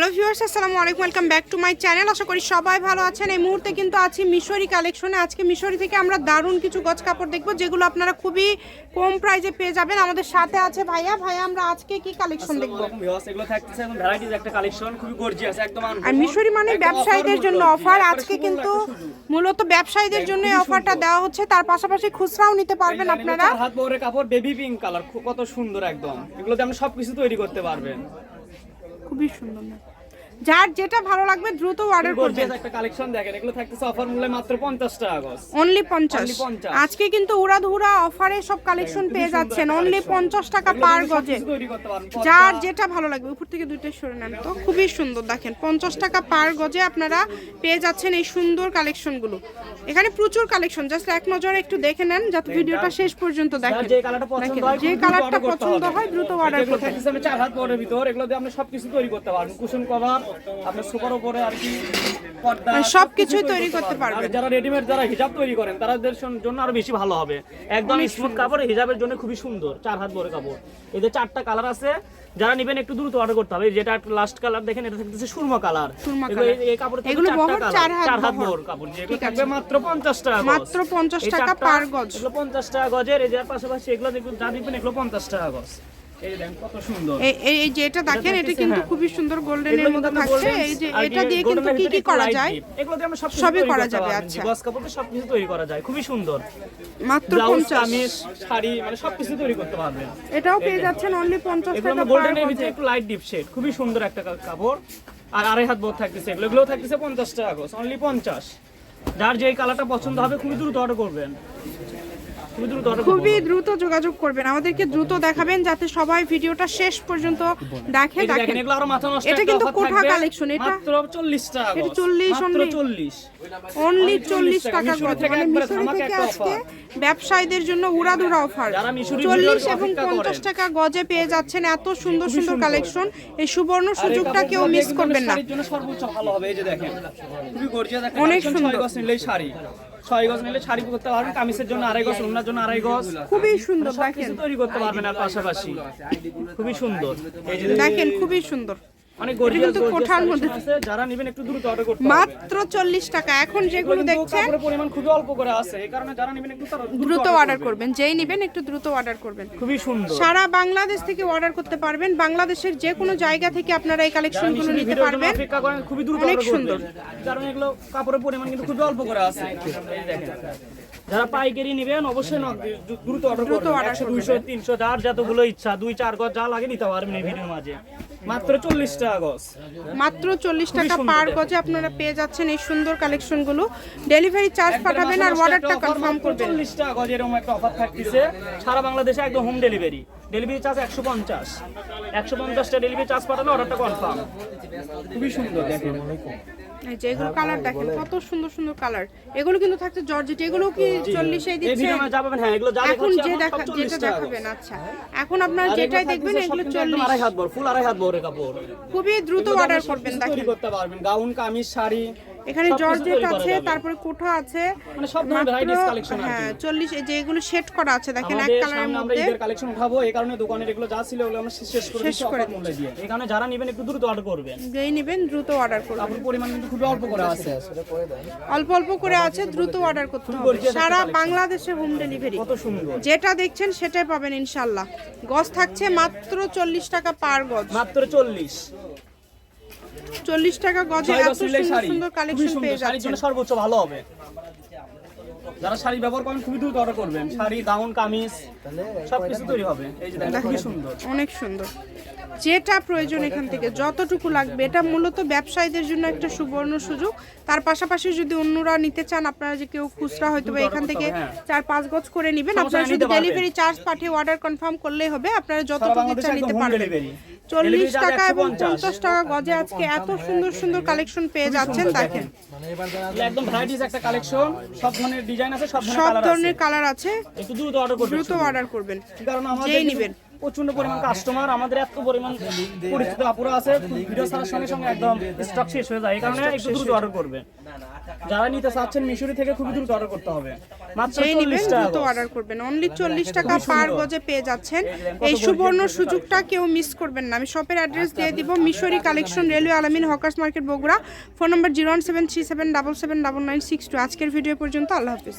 Hello viewers আসসালামু আলাইকুম। Welcome back to my channel আশা করি সবাই ভালো আছেন। এই মুহূর্তে কিন্তু আছি মিশরি কালেকশনে আজকে মিশরি থেকে আমরা দারুণ কিছু গজ কাপড় দেখব যেগুলো আপনারা খুবই কম প্রাইজে পেয়ে যাবেন। আমাদের সাথে আছে ভাইয়া। ভাইয়া আমরা আজকে কি কালেকশন দেখব? ভিউয়ার্স এগুলো থাকতেছে একদম ভ্যারাইটিস একটা কালেকশন খুবই গর্জিয়াস একদম আর মিশরি মানে ব্যবসায়ীদের জন্য অফার আজকে কিন্তু মূলত ব্যবসায়ীদের জন্য এই অফারটা দেওয়া হচ্ছে। তার পাশাপাশি খুচরাও নিতে পারবেন আপনারা। হাত বহরের কাপড় বেবি পিঙ্ক কালার কত সুন্দর একদম। এগুলোতে আপনি সবকিছু তৈরি করতে পারবেন। খুবই সুন্দর যার যেটা ভালো লাগবে দ্রুত অর্ডার করবেন একটা কালেকশন দেখেন এগুলো থাকতেছে অফার মূল্যে মাত্র 50 টাকা অনলি পঞ্চাশ। 50 আজকে কিন্তু উড়াধুরা অফারে সব কালেকশন পেয়ে যাচ্ছেন। অনলি পঞ্চাশ টাকা পার গজে। করতে যার যেটা ভালো লাগবে উপর থেকে দুইটা সরে নেন তো। খুবই সুন্দর দেখেন পঞ্চাশ টাকা পার গজে আপনারা পেয়ে যাচ্ছেন এই সুন্দর কালেকশনগুলো এখানে প্রচুর কালেকশন জাস্ট এক নজরে একটু দেখে নেন যাতে ভিডিওটা শেষ পর্যন্ত দেখেন। যে কালারটা পছন্দ হয় যে দ্রুত কালারটা পছন্দ হয় দ্রুত অর্ডার করবেন চার হাত ভিতর এগুলো দিয়ে আপনি সবকিছু তৈরি করতে পারবেন কুশন কভার আপনার সুপার উপরে আর কি পর্দা মানে তৈরি করতে পারবেন। যারা রেডিমেড যারা হিজাব তৈরি করেন তাদের জন্য আরও বেশি ভালো হবে। একদম স্মুথ কাপড় হিজাবের জন্য খুবই সুন্দর চার হাত বড় কাপড়। এদের চারটা কালার আছে যারা নেবেন একটু দ্রুত অর্ডার করতে হবে। যেটা লাস্ট কালার দেখেন এটা থাকতেছে সুরমা কালার এই কাপড় এগুলো বহর চার হাত বহর। কাপড়। যেগুলো থাকবে মাত্র 50 টাকা মাত্র 50 টাকা পার গজ। এগুলো 50 টাকা গজের এই পাশাপাশি এগুলো দেখুন যা দেখবেন এগুলো 50 টাকা গজ। এই যে এটা দেখেন এটা কিন্তু হ্যাঁ। খুবই সুন্দর গোল্ডেনের থাকছে। এই যে এটা দিয়ে কিন্তু কি কি করা যায়? এগুলো দিয়ে আমরা সব সবই সবই করা করা যাবে, যাবে আচ্ছা। গস কাপড় সব কিছু তৈরি করা যায় খুবই সুন্দর। মাত্র ব্লাউজ পঞ্চাশ। কামিজ শাড়ি মানে তৈরি করতে পারবেন। এটাও পেয়ে যাচ্ছেন অনলি পঞ্চাশ এগুলো টাকা গোল্ডেনের ভিতরে একটু লাইট ডিপ শেড খুবই সুন্দর একটা কাপড়। আর আড়াই হাত বোধ থাকতেছে এগুলো। এগুলো থাকতেছে পঞ্চাশ টাকা গজ অনলি পঞ্চাশ। যার যে কালারটা পছন্দ হবে খুবই দ্রুত অর্ডার করবেন। খুবই দ্রুত যোগাযোগ করবেন। আমাদেরকে দ্রুত দেখাবেন যাতে সবাই ভিডিওটা শেষ পর্যন্ত দেখে দেখেন। দেখেন এটা কিন্তু কোঠা collection, এটা- মাত্র 40 টাকা এটা গজ। 40 মাত্র 40 অনলি 40 চল্লিশ টাকা। মানে মিশরি থেকে আজকে ব্যবসায়ীদের জন্য উড়াধুরা অফার যারা মিশরি চল্লিশ এবং পঞ্চাশ। টাকা গজে পেয়ে যাচ্ছেন এত সুন্দর সুন্দর। কালেকশন এই সুবর্ণ সুযোগটা কেউ মিস করবেন না। শাড়ির জন্য সর্বোচ্চ ভালো হবে এই যে দেখেন। খুবই গর্জিয়াস একটা অনেক সুন্দর। শাড়ি। ছয় গজ নিলে শাড়ি করতে পারবেন কামিজের জন্য আড়াই গজ ওনার জন্য আড়াই গজ। খুবই সুন্দর দেখেন। তৈরি করতে পারবেন আর পাশাপাশি। খুবই সুন্দর। দেখেন, খুবই সুন্দর। কিন্তু কোঠার মধ্যে যারা নেবেন একটু দ্রুত অর্ডার করতে মাত্র চল্লিশ টাকা। এখন যেগুলো দেখছেন পরিমাণ খুবই অল্প করে আছে। এই কারণে যারা নেবেন একটু দ্রুত অর্ডার করবেন। যেই নেবেন একটু দ্রুত অর্ডার করবেন। খুবই সুন্দর। সারা বাংলাদেশ থেকে অর্ডার করতে পারবেন। বাংলাদেশের যে কোনো জায়গা থেকে আপনারা এই কালেকশনগুলো নিতে পারবেন। খুবই দ্রুত অনেক সুন্দর। কারণ এগুলো কাপড়ের পরিমাণ কিন্তু খুবই অল্প করে আছে। এই দেখেন। যারা পাইকারি নেবেন অবশ্যই দ্রুত অর্ডার দুইশো তিনশো যার যতগুলো ইচ্ছা দুই চার গজ যা লাগে নিতে পারবেন এই ভিডিওর মাঝে। মাত্র চল্লিশ টাকা গজ। মাত্র চল্লিশ টাকা পার গজে আপনারা পেয়ে যাচ্ছেন এই সুন্দর কালেকশনগুলো। ডেলিভারি চার্জ পাঠাবেন আর অর্ডারটা কনফার্ম করবেন। চল্লিশ টাকা গজ এরকম একটা অফার থাকতেছে। সারা বাংলাদেশে একদম হোম ডেলিভারি ডেলিভারি চার্জ একশো পঞ্চাশ। একশো পঞ্চাশটা ডেলিভারি চার্জ পাঠালে অর্ডারটা কনফার্ম খুবই সুন্দর দেখেন। এই যে এগুলো কালার দেখেন কত সুন্দর সুন্দর কালার এগুলো কিন্তু থাকছে জর্জেট এগুলো কি চল্লিশে এই দিচ্ছে? হ্যাঁ এগুলো এখন যে দেখা যেটা 40 দেখাবেন আচ্ছা। এখন আপনারা যেটাই দেখবেন এগুলো কিন্তু একদম চল্লিশ। আড়াই হাত বড় ফুল আড়াই হাত বড়। কাপড় খুবই দ্রুত অর্ডার করবেন দেখেন। করতে পারবেন। গাউন কামিজ শাড়ি এখানে জর্জেট আছে তারপরে কোঠা আছে মানে সব ধরনের collection আর হ্যাঁ চল্লিশ এই যে এগুলো সেট করা আছে দেখেন এক কালারের আমরা মধ্যে। ঈদের কালেকশন উঠাবো এই কারণে দোকানের এগুলো যা ছিল ওগুলো আমরা শেষ করে শেষ করে অফার মূল্যে দিয়ে। এই কারণে যারা নেবেন একটু দ্রুত অর্ডার করবেন। যেই নেবেন দ্রুত অর্ডার করবেন। কাপড় পরিমাণ কিন্তু খুবই অল্প করে আছে। অল্প অল্প করে আছে দ্রুত অর্ডার করতে হবে। সারা বাংলাদেশে হোম ডেলিভারি কত সুন্দর। যেটা দেখছেন সেটাই পাবেন ইনশাল্লাহ। গজ থাকছে মাত্র চল্লিশ টাকা পার গজ। মাত্র চল্লিশ। চল্লিশ টাকা গজে এত সুন্দর সুন্দর কালেকশন পেয়ে যাচ্ছে যাচ্ছেন। সর্বোচ্চ ভালো হবে। যারা শাড়ি ব্যবহার করেন খুবই দ্রুত অর্ডার করবেন। শাড়ি গাউন কামিজ সবকিছু তৈরি হবে। এই যে দেখেন খুবই সুন্দর। অনেক সুন্দর। যেটা প্রয়োজন এখান থেকে যতটুকু লাগবে। এটা মূলত ব্যবসায়ীদের জন্য একটা সুবর্ণ সুযোগ। তার পাশাপাশি যদি অন্যরা নিতে চান আপনারা যে কেউ খুচরা হয়তো বা এখান থেকে হ্যাঁ। চার পাঁচ গজ করে নেবেন। আপনারা শুধু ডেলিভারি চার্জ পাঠিয়ে অর্ডার কনফার্ম করলেই হবে। আপনারা যতটুকু ইচ্ছা নিতে পারবেন। চল্লিশ টাকা এবং পঞ্চাশ। টাকা গজে আজকে এত সুন্দর সুন্দর কালেকশন পেয়ে যাচ্ছেন দেখেন। একদম ভ্যারাইটিস একটা কালেকশন সব ধরনের ডিজাইন সব ধরনের কালার আছে। দ্রুত অর্ডার করবেন দ্রুত অর্ডার করবেন। কারণ আমাদের যেই নিবেন। প্রচণ্ড পরিমাণ কাস্টমার আমাদের এত পরিমাণ পরিচিত আপুরা আছে ভিডিও ছাড়ার সঙ্গে সঙ্গে একদম স্টক শেষ হয়ে যায়। এই কারণে একটু দ্রুত অর্ডার করবে। যারা নিতে চাচ্ছেন মিশরি থেকে খুবই দ্রুত অর্ডার করতে হবে। মাত্র চল্লিশ টাকা। অর্ডার করবেন। অনলি চল্লিশ টাকা খুবই পার গজে পেয়ে যাচ্ছেন। এই সুবর্ণ সুযোগটা কেউ মিস করবেন না। আমি শপের অ্যাড্রেস দিয়ে দিব Mishri collection railway Alamin hawkers market Bogura. Phone number zero one seven three seven double seven double nine six two আজকের ভিডিও পর্যন্ত আল্লাহ হাফিজ।